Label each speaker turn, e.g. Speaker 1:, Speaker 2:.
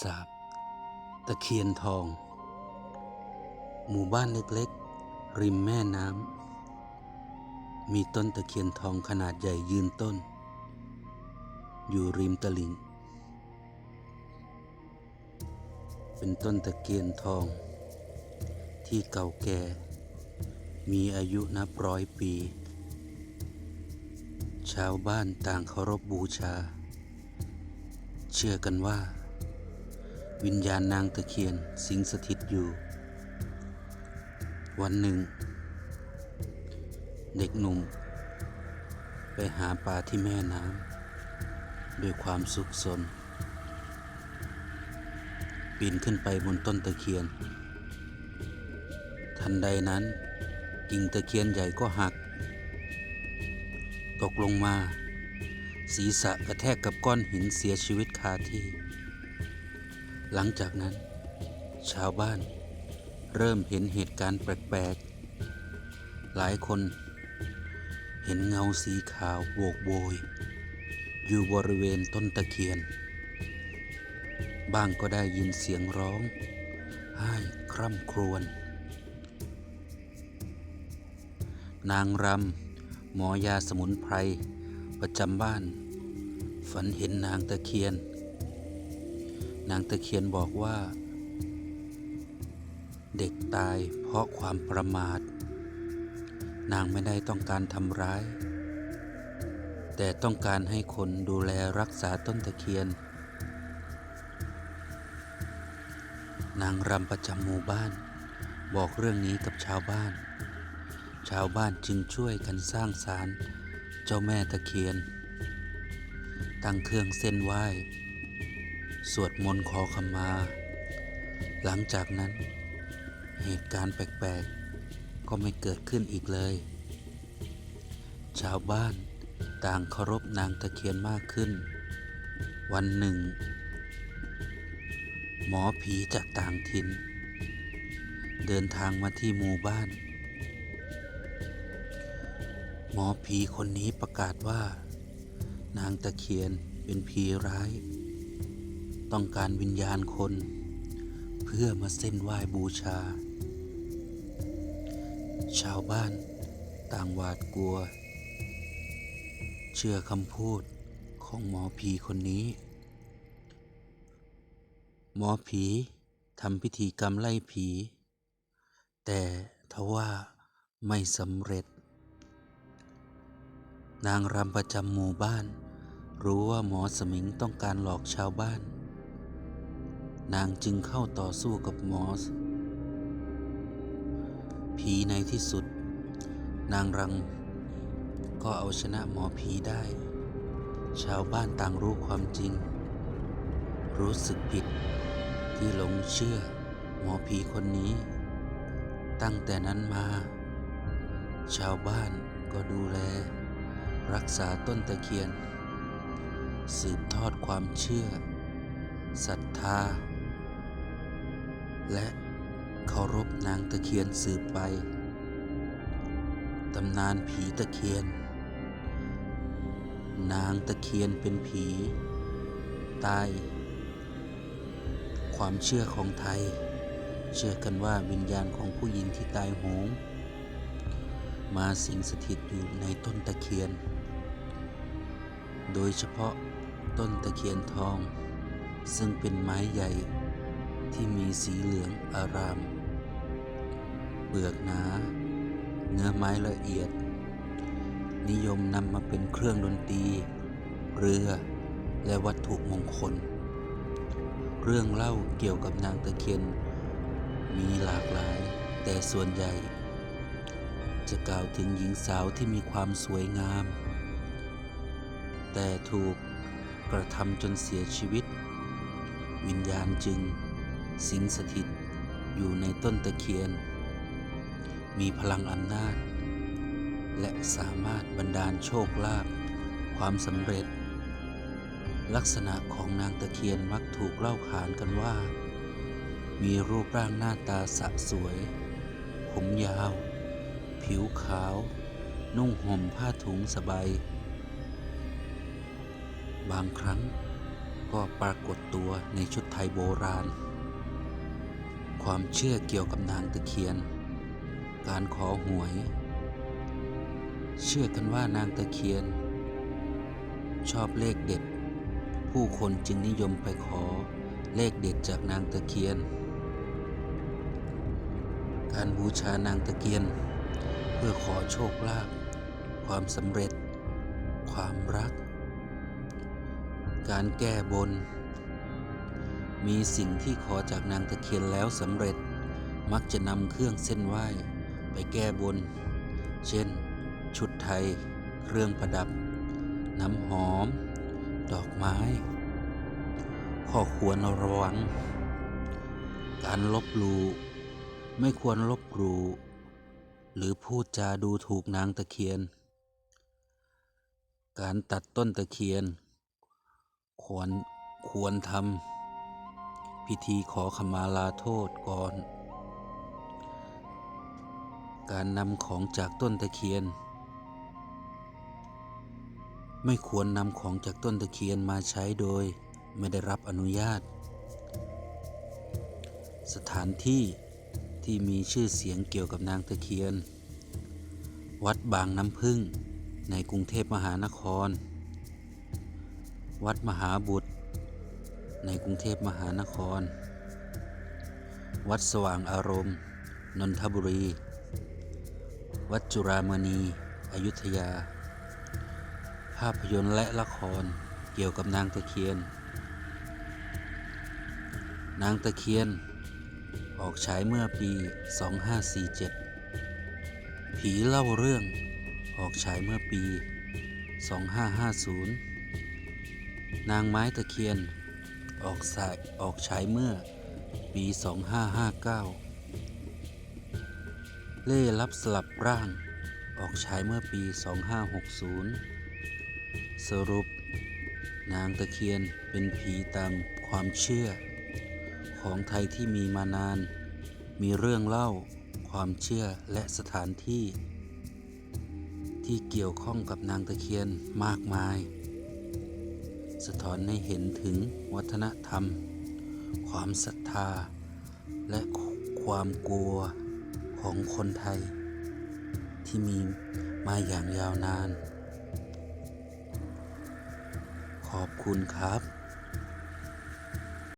Speaker 1: สาบ ตะเคียนทอง หมู่บ้านเล็กๆ ริมแม่น้ำ มีต้นตะเคียนทองขนาดใหญ่ยืนต้น อยู่ริมตลิ่ง เป็นต้นตะเคียนทอง ที่เก่าแก่ มีอายุนับร้อยปี ชาวบ้านต่างเคารพบบูชาเชื่อกันว่า วิญญาณนางตะเคียนสิงสถิตอยู่ วันหนึ่ง เด็กหนุ่ม ไปหาปลาที่แม่น้ำด้วยความสุขสน ปีนขึ้นไปบนต้นตะเคียน ทันใดนั้นกิ่งตะเคียนใหญ่ก็หัก ตกลงมา ศีรษะกระแทกกับก้อนหินเสียชีวิตคาที่ หลังจากนั้น ชาวบ้าน เริ่มเห็นเหตุการณ์แปลกๆ หลายคน เห็นเงาสีขาวโบกโบย อยู่บริเวณต้นตะเคียนบ้างก็ได้ยินเสียงร้องไห้คร่ำครวญนางรำหมอยาสมุนไพร ประจำบ้าน ฝันเห็นนางตะเคียน นางตะเคียนบอกว่า เด็กตายเพราะความประมาท นางไม่ได้ต้องการทำร้าย แต่ต้องการให้คนดูแลรักษาต้นตะเคียน นางรำประจำหมู่บ้าน บอกเรื่องนี้กับชาวบ้าน ชาวบ้านจึงช่วยกันสร้างศาลเจ้าแม่ตะเคียน ตั้งเครื่องเส้นไหว้ สวดมนต์ขอขมา หลังจากนั้น เหตุการณ์แปลกๆ ก็ไม่เกิดขึ้นอีกเลย ชาวบ้านต่างเคารพนางตะเคียนมากขึ้น วันหนึ่ง หมอผีจากต่างถิ่น เดินทางมาที่หมู่บ้าน หมอผีคนนี้ประกาศว่า นางตะเคียนเป็นผีร้าย ต้องการวิญญาณคน เพื่อมาเส้นไหว้บูชา ชาวบ้านต่างหวาดกลัว เชื่อคำพูดของหมอผีคนนี้ หมอผีทำพิธีกรรมไล่ผี แต่ทว่าไม่สำเร็จ นางรำประจำหมู่บ้าน รู้ว่าหมอสมิงต้องการหลอกชาวบ้าน นางจึงเข้าต่อสู้กับหมอส ผีในที่สุด นางรัง ก็เอาชนะหมอผีได้ ชาวบ้านต่างรู้ความจริง รู้สึกผิดที่หลงเชื่อหมอผีคนนี้ ตั้งแต่นั้นมา ชาวบ้านก็ดูแล รักษาต้นตะเคียน สืบทอดความเชื่อศรัทธา และเคารพนางตะเคียนสืบไป ตำนานผีตะเคียน นางตะเคียนเป็นผีตาย ความเชื่อของไทย เชื่อกันว่าวิญญาณของผู้หญิงที่ตายโหง มาสิงสถิตอยู่ในต้นตะเคียน โดยเฉพาะต้นตะเคียนทอง ซึ่งเป็นไม้ใหญ่ ที่มีสีเหลืองอาราม เปลือกหนา เนื้อไม้ละเอียด นิยมนำมาเป็นเครื่องดนตรี เรือ และวัตถุมงคล เรื่องเล่าเกี่ยวกับนางตะเคียน มีหลากหลายแต่ส่วนใหญ่ จะกล่าวถึงหญิงสาวที่มีความสวยงาม แต่ถูกกระทำจนเสียชีวิต วิญญาณจึง สิงสถิตอยู่ในต้นตะเคียน มีพลังอำนาจ และสามารถบันดาลโชคลาภความสำเร็จ ลักษณะของนางตะเคียนมักถูกเล่าขานกันว่า มีรูปร่างหน้าตาสะสวย ผมยาว ผิวขาว นุ่งห่มผ้าถุงสบาย บางครั้งก็ปรากฏตัวในชุดไทยโบราณ ความเชื่อเกี่ยวกับนางตะเคียน การขอหวย เชื่อกันว่านางตะเคียน ชอบเลขเด็ด ผู้คนจึงนิยมไปขอเลขเด็ดจากนางตะเคียน การบูชานางตะเคียน เพื่อขอโชคลาภ ความสำเร็จ ความรัก การแก้บน มีสิ่งที่ขอจากนางตะเคียนแล้วสำเร็จ มักจะนำเครื่องเส้นไหว้ไปแก้บน เช่น ชุดไทย เครื่องประดับ น้ำหอม ดอกไม้ ข้อควรระวัง การลบลู่ไม่ควรลบลู่หรือพูดจาดูถูกนางตะเคียน การตัดต้นตะเคียน ควรควรทำ พิธีขอขมาลาโทษก่อน การนำของจากต้นตะเคียน ไม่ควรนำของจากต้นตะเคียนมาใช้โดยไม่ได้รับอนุญาต สถานที่ที่มีชื่อเสียงเกี่ยวกับนางตะเคียน วัดบางน้ำพึ่งในกรุงเทพมหานคร วัดมหาบุตร ในกรุงเทพมหานคร วัดสว่างอารมณ์ นนทบุรี วัดจุรามณี อยุธยา ภาพยนตร์และละครเกี่ยวกับนางตะเคียน นางตะเคียน ออกฉายเมื่อปี 2547 ผีเล่าเรื่อง ออกฉายเมื่อปี 2550 นางไม้ตะเคียน ออกสายออกฉายเมื่อปี 2559 เล่ลับสลับร่าง ออกฉายเมื่อปี 2560 สรุป นางตะเคียนเป็นผีตามความเชื่อ ของไทยที่มีมานาน มีเรื่องเล่า ความเชื่อและสถานที่ ที่เกี่ยวข้องกับนางตะเคียนมากมาย สะท้อนให้เห็นถึงวัฒนธรรม ความศรัทธา และความกลัวของคนไทย ที่มีมาอย่างยาวนาน ขอบคุณครับ